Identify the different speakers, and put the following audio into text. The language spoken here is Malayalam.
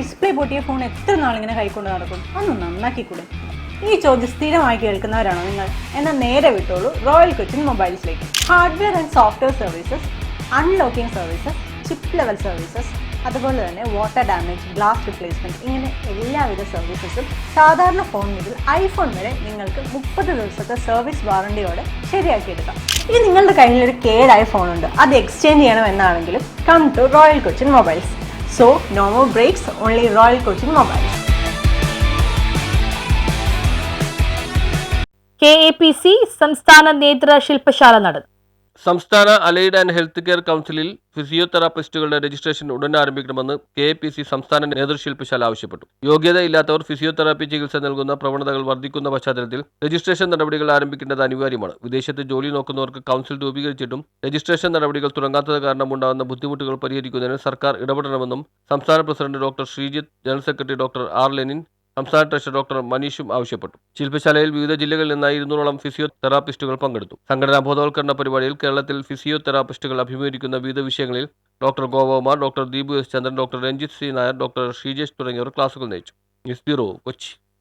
Speaker 1: ഡിസ്പ്ലേ പൊട്ടിയ ഫോൺ എത്ര നാളിങ്ങനെ കൈക്കൊണ്ട് നടക്കും? ഒന്ന് നന്നാക്കിക്കൂടെ? ഈ ചോദ്യം സ്ഥിരമായി കേൾക്കുന്നവരാണോ നിങ്ങൾ? എന്നാൽ നേരെ വിട്ടോളൂ royal Cochin മൊബൈൽസിലേക്ക്. Hardware and software services unlocking services chip level services അതുപോലെ തന്നെ വാട്ടർ ഡാമേജ് ഗ്ലാസ് റിപ്ലേസ്മെന്റ് ഇങ്ങനെ എല്ലാവിധ സർവീസസും സാധാരണ ഫോൺ മുതൽ ഐഫോൺ വരെ നിങ്ങൾക്ക് മുപ്പത് ദിവസത്തെ സർവീസ് വാറണ്ടിയോടെ ശരിയാക്കിയെടുക്കാം. ഇനി നിങ്ങളുടെ കയ്യിൽ ഒരു കേടായ ഫോണുണ്ട് അത് എക്സ്ചേഞ്ച് ചെയ്യണം എന്നാണെങ്കിലും come to Royal Cochin mobiles so no more breaks only Royal Coaching mobiles
Speaker 2: K A P C സംസ്ഥാന നേതൃ ശില്പശാല നടന്നു
Speaker 3: സംസ്ഥാന അലൈഡ് ആൻഡ് ഹെൽത്ത് കെയർ കൗൺസിലിൽ ഫിസിയോതെറാപ്പിസ്റ്റുകളുടെ രജിസ്ട്രേഷൻ ഉടൻ ആരംഭിക്കണമെന്ന് കെ പി സി സംസ്ഥാന നേതൃശില്പശാല ആവശ്യപ്പെട്ടു. യോഗ്യതയില്ലാത്തവർ ഫിസിയോതെറാപ്പി ചികിത്സ നൽകുന്ന പ്രവണതകൾ വർദ്ധിക്കുന്ന പശ്ചാത്തലത്തിൽ രജിസ്ട്രേഷൻ നടപടികൾ ആരംഭിക്കേണ്ടത് അനിവാര്യമാണ്. വിദേശത്ത് ജോലി നോക്കുന്നവർക്ക് കൗൺസിൽ രൂപീകരിച്ചിട്ടും രജിസ്ട്രേഷൻ നടപടികൾ തുടങ്ങാത്തത് കാരണമുണ്ടാകുന്ന ബുദ്ധിമുട്ടുകൾ പരിഹരിക്കുന്നതിന് സർക്കാർ ഇടപെടണമെന്നും സംസ്ഥാന president doctor Sreejith general secretary doctor R Lenin സംസ്ഥാന ട്രഷറർ ഡോക്ടർ മനീഷും ആവശ്യപ്പെട്ടു. ശില്പശാലയിൽ വിവിധ ജില്ലകളിൽ നിന്നായി ഇരുന്നൂറോളം ഫിസിയോതെറാപ്പിസ്റ്റുകൾ പങ്കെടുത്തു. സംഘടനാ ബോധവൽക്കരണ പരിപാടിയിൽ കേരളത്തിൽ ഫിസിയോതെറാപ്പിസ്റ്റുകൾ അഭിമുഖീകരിക്കുന്ന വിവിധ വിഷയങ്ങളിൽ doctor Gopakumar doctor Deepu S Chandran doctor Ranjith C Nair doctor Sreejesh തുടങ്ങിയവർ ക്ലാസുകൾ നയിച്ചു. News bureau Kochi.